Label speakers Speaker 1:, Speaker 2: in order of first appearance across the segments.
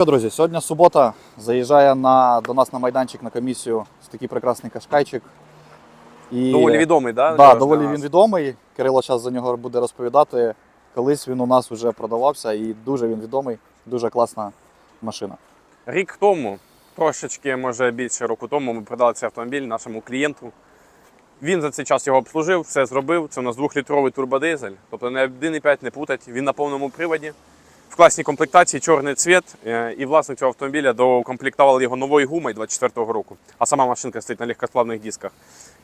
Speaker 1: Що, Друзі, сьогодні субота. Заїжджає на, до нас на майданчик на комісію з такий прекрасний кашкайчик. І,
Speaker 2: Доволі відомий, да?
Speaker 1: Да, доволі він відомий. Кирило зараз за нього буде розповідати. Колись він у нас вже продавався і дуже він відомий, дуже класна машина.
Speaker 2: Рік тому, трошечки, може більше року тому, ми продали цей автомобіль нашому клієнту. Він за цей час його обслужив, все зробив. Це у нас двохлітровий турбодизель, тобто не 1,5 не путать. Він на повному приводі. В класній комплектації чорний цвіт. е, І власник цього автомобіля доукомплектував його новою гумою 24-го року. А сама машинка стоїть на легкосплавних дисках.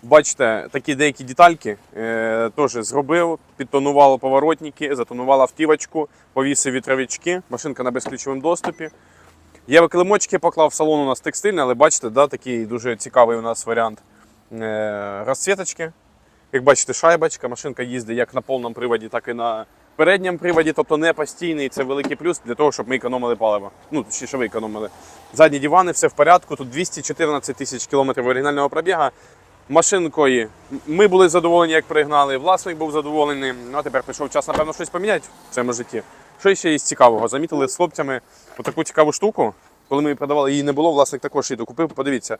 Speaker 2: Бачите, такі деякі детальки е, теж зробив, підтонував поворотники, затонував автівочку, повісив вітровички, машинка на безключовому доступі. Є килимочки поклав, в салон у нас текстильний, але бачите, да, такий дуже цікавий у нас варіант е, розцвіточки. Як бачите, шайбочка, машинка їздить як на повному приводі, так і на передньому приводі, тобто не постійний. Це великий плюс для того, щоб ми економили паливо. Ну, точніше, ви економили. Задні дивани, все в порядку. Тут 214 тисяч кілометрів оригінального пробіга. Машинкою ми були задоволені, як пригнали. Власник був задоволений. Ну а тепер прийшов час, напевно, щось поміняти в цьому житті. Що ще із цікавого? Замітили з хлопцями таку цікаву штуку. Коли ми її продавали, її не було, власник також її докупив. Подивіться,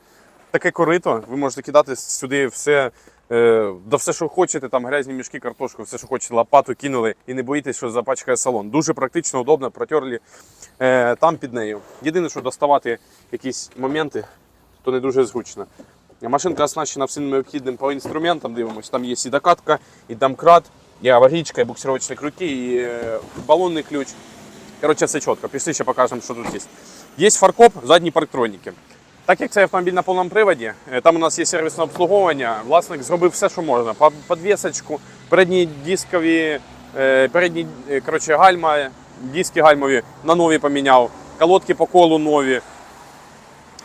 Speaker 2: таке корито, ви можете кидати сюди все, да все, що хочете, там грязні мішки, картошку, все, що хочете, лопату кинули і не боїтесь, що запачкає салон. Дуже практично, удобно, протерлі е, там під нею. Єдине, що доставати якісь моменти, то не дуже зручно. Машинка оснащена всім необхідним по інструментам, дивимося. Там є і докатка, і домкрат, і аварійка, і буксировочні крюки, і е, балонний ключ. Коротше, все чітко. Пішли ще покажемо, що тут є. Є фаркоп, задні парктроніки. Так як цей автомобіль на повному приводі, е, там у нас є сервісне обслуговування. Власник зробив все, що можна. По- Подвісочку, передні дискові, е, передні е, коротше, гальма, диски гальмові на нові поміняв, колодки по колу нові.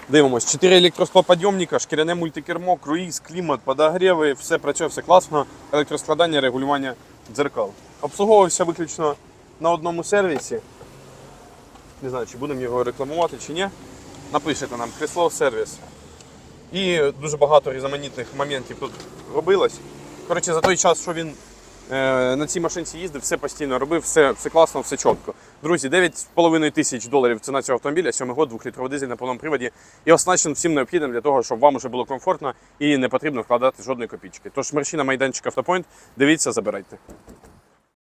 Speaker 2: Дивимось, 4 електросклоподйомника, шкіряне мультикермо, круїз, клімат, подогріви, все працює, все класно. Електроскладання, регулювання дзеркал. Обслуговувався виключно на одному сервісі. Не знаю, чи будемо його рекламувати чи ні. Напишете нам крісло сервіс. І дуже багато різноманітних моментів тут робилось. Коротше, за той час, що він е, на цій машинці їздив, все постійно робив, все, все класно, все чітко. Друзі, 9,5 тисяч доларів ціна цього автомобіля, 7 год, 2-літровий дизель на повному приводі і оснащений всім необхідним для того, щоб вам уже було комфортно і не потрібно вкладати жодної копійки. Тож мерщі на майданчик Автопойнт, дивіться, забирайте.